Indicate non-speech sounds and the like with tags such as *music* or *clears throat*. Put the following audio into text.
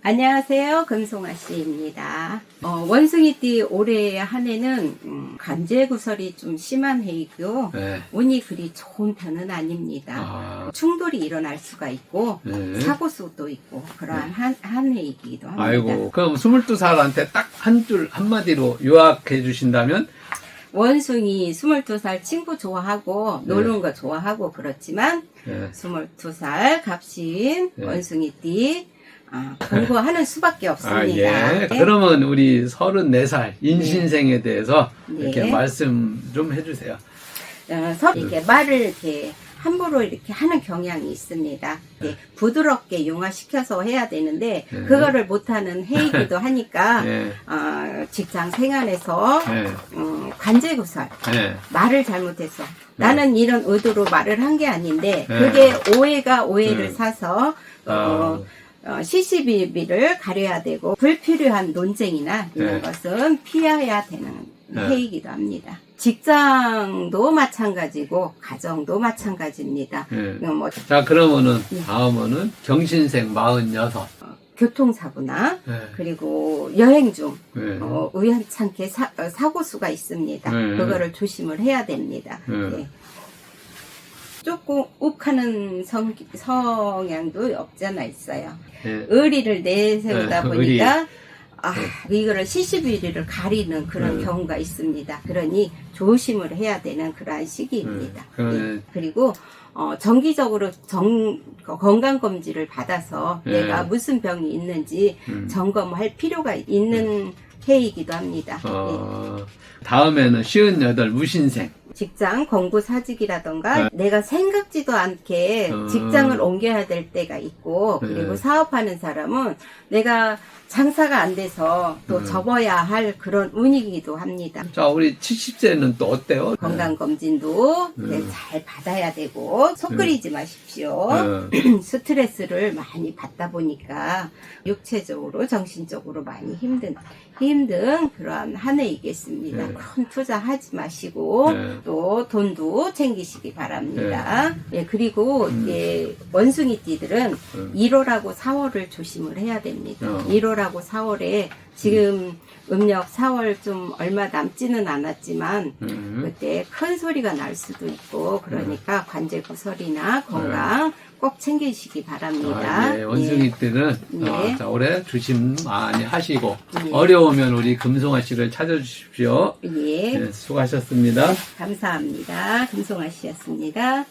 안녕하세요. 금송아 씨입니다. 어, 원숭이띠 올해 한 해는 음, 관제구설이 좀 심한 해이고요. 네. 운이 그리 좋은 편은 아닙니다. 아, 충돌이 일어날 수가 있고 네. 사고 수도 있고 그러한 한, 한 해이기도 합니다. 아이고, 그럼 22살한테 딱 한 줄 한마디로 요약해 주신다면? 원숭이 22살 친구 좋아하고 네. 노는 거 좋아하고 그렇지만 네. 22살 갑신 네. 원숭이띠 아, 공부하는 수밖에 아, 없습니다. 예. 네. 그러면 우리 34살 인신생에 대해서 네. 이렇게 말씀 좀 해주세요. 어, 서 이렇게 말을 이렇게 함부로 이렇게 하는 경향이 있습니다. 이렇게 부드럽게 용화시켜서 해야 되는데 네. 그거를 못하는 해이기도 *laughs* 하니까 예. 어, 직장 생활에서 예. 음, 관제구설 예. 말을 잘못했어. 나는 이런 의도로 말을 한 게 아닌데 네. 그게 오해가 오해를 네. 사서 어, 아. 어, 시시비비를 가려야 되고 불필요한 논쟁이나 이런 네. 것은 피해야 되는 네. 해이기도 합니다. 직장도 마찬가지고 가정도 마찬가지입니다. 예. 이거 뭐 자, 그러면은 네. 다음은 경신생 46. 교통사고나 예. 그리고 여행 중 예. 어, 우연찮게 사, 어, 사고 수가 있습니다. 네. 그거를 조심을 해야 됩니다. 네. 예. 조금 욱하는 성, 성향도 없지 않아 있어요. 예. 의리를 내세우다 네, 보니까 아, 이거를 시시비리를 가리는 그런 네. 경우가 있습니다. 그러니 조심을 해야 되는 그러한 시기입니다. 네. 예. 그리고 어, 정기적으로 정, 건강 검진을 받아서 네. 내가 무슨 병이 있는지 음. 점검할 필요가 있는 해이기도 합니다. 예. 어, 다음에는 58 무신생. 직장 공부 사직이라던가 네. 내가 생각지도 않게 음. 직장을 옮겨야 될 때가 있고 네. 그리고 사업하는 사람은 내가 장사가 안 돼서 또 음. 접어야 할 그런 운이기도 합니다. 자, 우리 70세는 또 어때요? 건강검진도 음. 네, 잘 받아야 되고 속 끓이지 마십시오. 어, *clears throat* 스트레스를 많이 받다 보니까 육체적으로 정신적으로 많이 힘든 힘든 그러한 한 해이겠습니다. 네. 큰 투자하지 마시고 네. 또 돈도 챙기시기 바랍니다. 예, 그리고 음. 예, 원숭이띠들은 음. 1월하고 4월을 조심을 해야 됩니다. 어. 1월하고 4월에 지금 음력 4월 좀 얼마 남지는 않았지만 음. 그때 큰 소리가 날 수도 있고 네. 그러니까 관제 구설이나 건강 꼭 챙기시기 바랍니다. 아, 예, 원숭이들은 네. 어, 자, 올해 조심 많이 하시고 네. 어려우면 우리 금송아 씨를 찾아주십시오. 예, 예. 네, 수고하셨습니다. 감사합니다. 금송아 씨였습니다.